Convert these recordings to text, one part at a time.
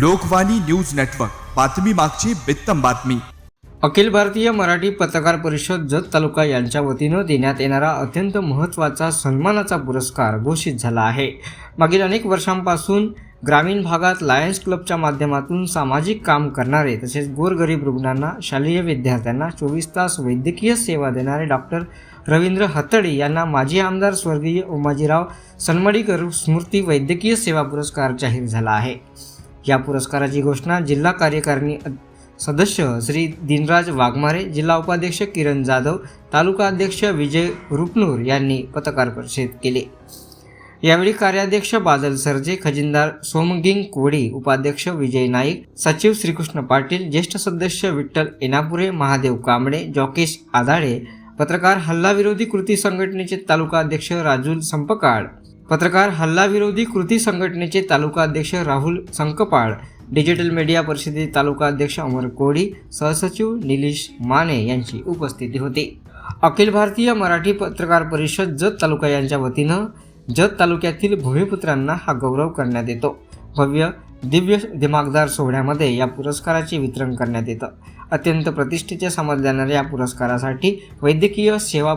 Lokvani news network. बातमी मागची बित्तम बातमी. अखिल भारतीय मराठी पत्रकार परिषद जत तालुका यांच्या वतीनं देण्यात येणारा अत्यंत महत्त्वाचा सन्मानाचा पुरस्कार घोषित झाला आहे. मागील अनेक वर्षांपासून ग्रामीण भागात लायन्स क्लबच्या माध्यमातून सामाजिक काम करणारे तसेच गोरगरीब रुग्णांना शालेय विद्यार्थ्यांना चोवीस तास वैद्यकीय सेवा देणारे डॉक्टर रवींद्र हतडे यांना माजी आमदार स्वर्गीय उमाजीराव सन्मडीकर स्मृती वैद्यकीय सेवा पुरस्कार जाहीर झाला आहे. या पुरस्काराची घोषणा जिल्हा कार्यकारिणी सदस्य श्री दिनराज वाघमारे जिल्हा उपाध्यक्ष किरण जाधव तालुका अध्यक्ष विजय रुपनूर यांनी पत्रकार परिषद केले. यावेळी कार्याध्यक्ष बादल सरजे खजिनदार सोमगिंग कोडी उपाध्यक्ष विजय नाईक सचिव श्रीकृष्ण पाटील ज्येष्ठ सदस्य विठ्ठल एनापुरे महादेव कांबळे जॉकेश आदाळे पत्रकार हल्लाविरोधी कृती संघटनेचे तालुका अध्यक्ष राजूल संपकाळ पत्रकार हल्लाविरोधी कृती संघटनेचे तालुका अध्यक्ष राहुल संकपाळ डिजिटल मीडिया परिषदेचे तालुका अध्यक्ष अमर कोडी सहसचिव निलेश माने यांची उपस्थिती होती. अखिल भारतीय मराठी पत्रकार परिषद जत तालुका यांच्या वतीनं जत तालुक्यातील भूमिपुत्रांना हा गौरव करण्यात येतो. भव्य दिव्य दिमागदार सोहळ्यामध्ये या पुरस्काराचे वितरण करण्यात येतं. अत्यंत प्रतिष्ठेचे समजल्या जाणाऱ्या या पुरस्कारासाठी वैद्यकीय सेवा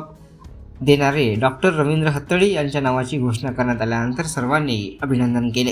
देणारे डॉक्टर रवींद्र हत्तळी यांच्या नावाची घोषणा करण्यात आल्यानंतर सर्वांनी अभिनंदन केले.